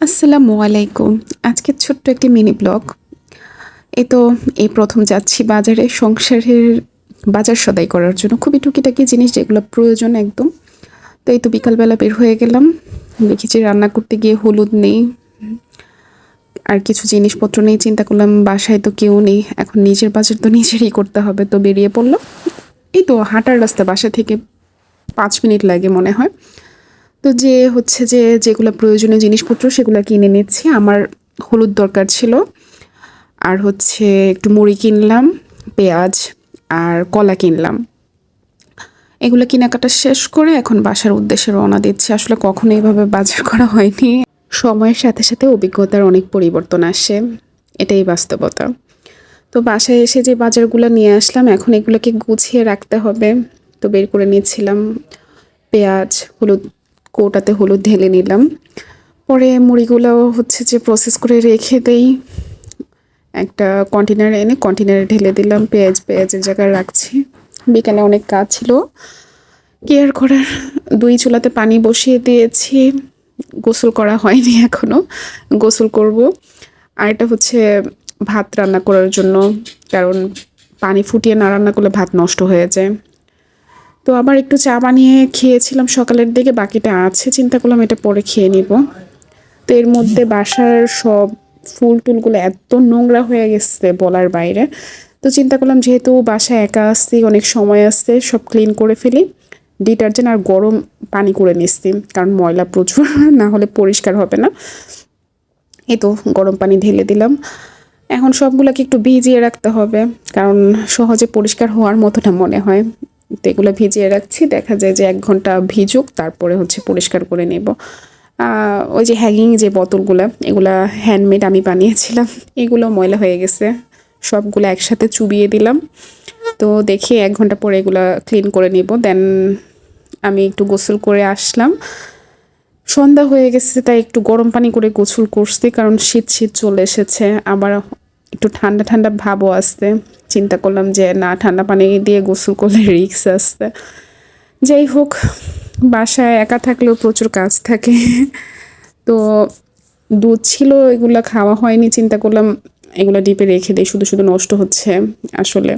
আসসালামু আলাইকুম। আজকে ছোট্ট একটি মিনি ব্লগ। এই তো, এই প্রথম যাচ্ছি বাজারে সংসারের বাজার সদাই করার জন্য। খুবই টুকিটাকি জিনিস যেগুলো প্রয়োজন একদম। তো এই তো বিকালবেলা বের হয়ে গেলাম। দেখেছি রান্না করতে গিয়ে হলুদ নেই। আর কিছু জিনিসপত্র নেই। চিন্তা করলাম, বাসায় তো কেউ নেই। এখন নিজের বাজার তো নিজেরই করতে হবে। তো বেরিয়ে পড়লাম। এই তো হাঁটার রাস্তা বাসা থেকে পাঁচ মিনিট লাগে মনে হয়। তো যে হচ্ছে যে যেগুলো প্রয়োজনীয় জিনিসপত্র সেগুলো কিনে নিচ্ছি। আমার হলুদ দরকার ছিল। আর হচ্ছে একটু মুড়ি কিনলাম, পেঁয়াজ আর কলা কিনলাম। এগুলো কেনাকাটা শেষ করে এখন বাসার উদ্দেশ্যে রওনা দিচ্ছি। আসলে কখনো এইভাবে বাজার করা হয়নি। সময়ের সাথে সাথে অভিজ্ঞতার অনেক পরিবর্তন আসে। এটাই বাস্তবতা। তো বাসায় এসে যে বাজারগুলো নিয়ে আসলাম, এখন এগুলোকে গুছিয়ে রাখতে হবে। তো বের করে নিয়েছিলাম পেঁয়াজ, হলুদ কৌটাতে হলুদ ঢেলে নিলাম। পরে মুড়িগুলো হচ্ছে যে প্রসেস করে রেখে দেই। একটা কন্টেনার এনে কন্টেনারে ঢেলে দিলাম, পেঁয়াজ পেঁয়াজের জায়গায় রাখছি। বিকালে অনেক কাজ ছিল। কেয়ার করার দুই চুলাতে পানি বসিয়ে দিয়েছি। গোসল করা হয়নি এখনও গোসল করব। আর এটা হচ্ছে ভাত রান্না করার জন্য, কারণ পানি ফুটিয়ে না রান্না করলে ভাত নষ্ট হয়ে যায়। তো আবার একটু চা বানিয়ে খেয়েছিলাম সকালের দিকে, বাকিটা আছে, চিন্তা করলাম এটা পরে খেয়ে নিব। তো এর মধ্যে বাসার সব ফুল টুলগুলো এত নোংরা হয়ে গেছে বলার বাইরে। তো চিন্তা করলাম যেহেতু বাসায় একা আসছি অনেক সময় আসছে সব ক্লিন করে ফেলি, ডিটারজেন্ট আর গরম পানি করে নিচ্ছি, কারণ ময়লা প্রচুর, না হলে পরিষ্কার হবে না। এই তো গরম পানি ঢেলে দিলাম। এখন সবগুলোকে একটু ভিজিয়ে রাখতে হবে, কারণ সহজে পরিষ্কার হওয়ার মতোটা মনে হয়। তো এগুলো ভিজিয়ে রাখছি। দেখা যায় যে এক ঘণ্টা ভিজুক, তারপরে হচ্ছে পরিষ্কার করে নেব। ওই যে হ্যাঙ্গিং যে বোতলগুলো, এগুলা হ্যান্ডমেড আমি বানিয়েছিলাম। এগুলো ময়লা হয়ে গেছে। সবগুলো একসাথে চুবিয়ে দিলাম। তো দেখি এক ঘণ্টা পরে এগুলো ক্লিন করে নিব। দেন আমি একটু গোসল করে আসলাম। সন্ধ্যা হয়ে গেছে, তাই একটু গরম পানি করে গোসল করছি, কারণ শীত শীত চলে এসেছে। আবার একটু ঠান্ডা ঠান্ডা ভাবও আসতে। চিন্তা করলাম যে না, ঠান্ডা পানি দিয়ে গোসল করলে রিক্স আসতে। যাই হোক, বাসায় একা থাকলেও প্রচুর কাজ থাকে। তো দুধ ছিল, এগুলো খাওয়া হয়নি, চিন্তা করলাম এগুলো ডিপে রেখে দিই, শুধু শুধু নষ্ট হচ্ছে আসলে।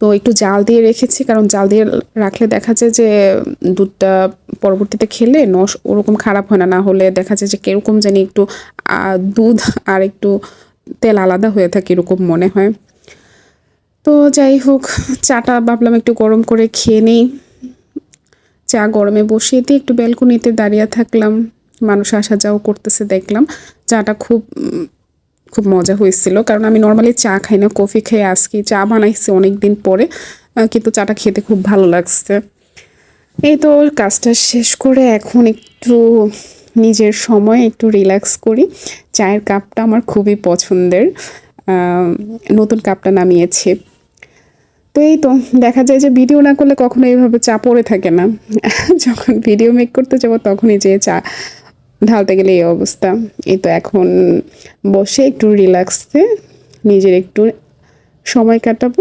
তো একটু জাল দিয়ে রেখেছি, কারণ জাল দিয়ে রাখলে দেখা যায় যে দুধটা পরবর্তীতে খেলে নস ওরকম খারাপ হয় না না হলে দেখা যায় যে কীরকম জানি একটু দুধ আর একটু তেল আলাদা হয়ে থাকে, এরকম মনে হয়। তো যাই হোক, চাটা ভাবলাম একটু গরম করে খেয়ে নিই। চা গরমে বসিয়ে দিয়ে একটু ব্যালকনিতে দাঁড়িয়ে থাকলাম। মানুষ আসা যাও করতেছে, দেখলাম। চাটা খুব খুব মজা হয়েছিল, কারণ আমি নর্মালি চা খাই না, কফি খেয়ে আজকে চা বানাইছি অনেক দিন পরে কিন্তু চাটা খেতে খুব ভালো লাগছে। এই তো, কাজটা শেষ করে এখন একটু নিজের সময় একটু রিল্যাক্স করি। চায়ের কাপটা আমার খুবই পছন্দের। নতুন কাপটা নামিয়েছি। তো এই তো, দেখা যায় যে ভিডিও না করলে কখনো এইভাবে চা পড়ে থাকে না। যখন ভিডিও মেক করতে যাব তখনই যে চা ঢালতে গেলে এই অবস্থা। এই তো এখন বসে একটু রিল্যাক্সে নিজের একটু সময় কাটাবো